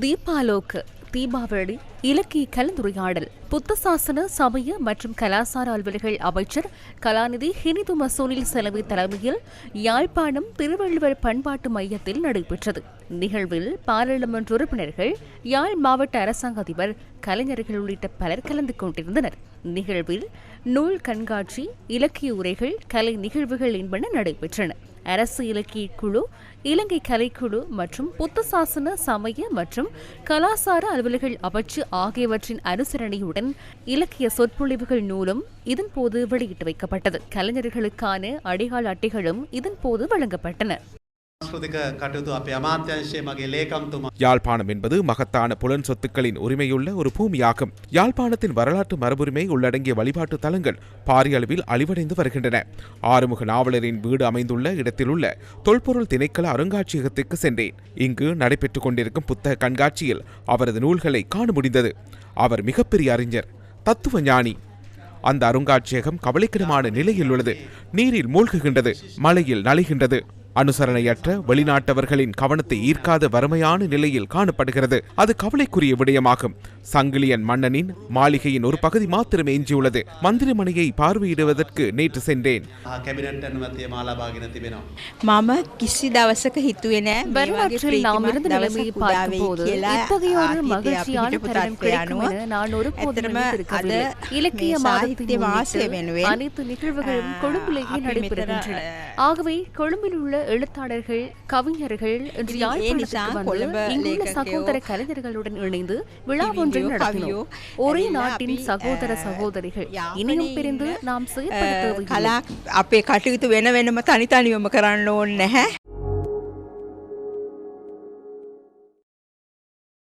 தீபாலோக் தீபாவளி இலக்கிய கலந்துரையாடல் புத்த சாசன சமய மற்றும் கலாசார அலுவல்கள் அமைச்சர் கலாநிதி ஹினிது மசூனில் செலவு தலைமையில் யாழ்ப்பாணம் திருவள்ளுவர் பண்பாட்டு மையத்தில் நடைபெற்றது. நிகழ்வில் பாராளுமன்ற உறுப்பினர்கள் யாழ் மாவட்ட அரசாங்க அதிபர் கலைஞர்கள் உள்ளிட்ட பலர் கலந்து கொண்டிருந்தனர். நிகழ்வில் நூல் கண்காட்சி இலக்கிய உரைகள் கலை நிகழ்வுகள் என்பன நடைபெற்றன. அரசு இலக்கிய குழு இலங்கை கலைக்குழு மற்றும் புத்த சாசன சமய மற்றும் கலாசார அலுவல்கள் அமைச்சு ஆகியவற்றின் அனுசரணையுடன் இலக்கிய சொற்பொழிவுகள் நூலும் இதன்போது வெளியிட்டு வைக்கப்பட்டது. கலைஞர்களுக்கான அடையாள அட்டைகளும் இதன்போது வழங்கப்பட்டன. සංස්කෘතික කටයුතු අපේ අමාත්‍යංශයේ මගේ ලේකම්තුමා யாழ்ப்பாணம் என்பது மகத்தான புலன் சொத்துக்களின் உரிமையுள்ள ஒரு பூமியாகும் யாழ்ப்பாணத்தின் வரலாற்று மரபுரிமை உள்ளடங்கிய வழிபாட்டு தலங்கள் பாரிய அளவில் அழிவடைந்து வருகின்றன ஆறுமுக நாவலரின் வீடு அமைந்துள்ள இடத்திலுள்ள தொல்பொருள் திணைக்கள அருங்காட்சியகத்திற்கு சென்றேன் இங்கு நடைபெற்றுக் கொண்டிருக்கும் புத்தக கண்காட்சியில் அவரது நூல்களை காண முடிந்தது அவர் மிகப்பெரிய அறிஞர் தத்துவ ஞானி அந்த அருங்காட்சியகம் கவலைக்கிடமான நிலையில் உள்ளது நீரில் மூழ்குகின்றது மழையில் நலிகின்றது அனுசரணையற்ற வெளிநாட்டவர்களின் கவனத்தை ஈர்க்காத வறுமையான நிலையில் காணப்படுகிறது. அது கவலைக்குரிய விடயமாகும். சங்கிலியன் மன்னனின் மாளிகையின் ஒரு பகுதி மாத்திரமே எஞ்சியுள்ளது மந்திரிமணியை பார்வையிடுவதற்கு நேற்று சென்றேன். மாமா கிசி தவசக ஹித்துவேன வரலாற்றில் நாம் இருந்த நிலைமையை பார்க்கும்போது இத்தகைய ஒரு மகிழ்ச்சியான தருணம் கிடைக்கும் என நான் ஒரு போதும் இலக்கிய மாதத்தின் அனைத்து நிகழ்வுகளும் கொழும்பிலேயே நடைபெறுகின்றன. ஆகவே கொழும்பில் உள்ள எழுத்தாளர்கள் கவிஞர்கள் என்று இங்குள்ள சகோதர கலைஞர்களுடன் இணைந்து விழா ஒன்றை நடத்தினோம். ஒரே நாட்டின் சகோதர சகோதரிகள். இனியும் பிரிந்து நாம் செயற்படுத்த අපේ කටයුතු වෙන වෙනම තනිතනිවම කරන්න ඕනේ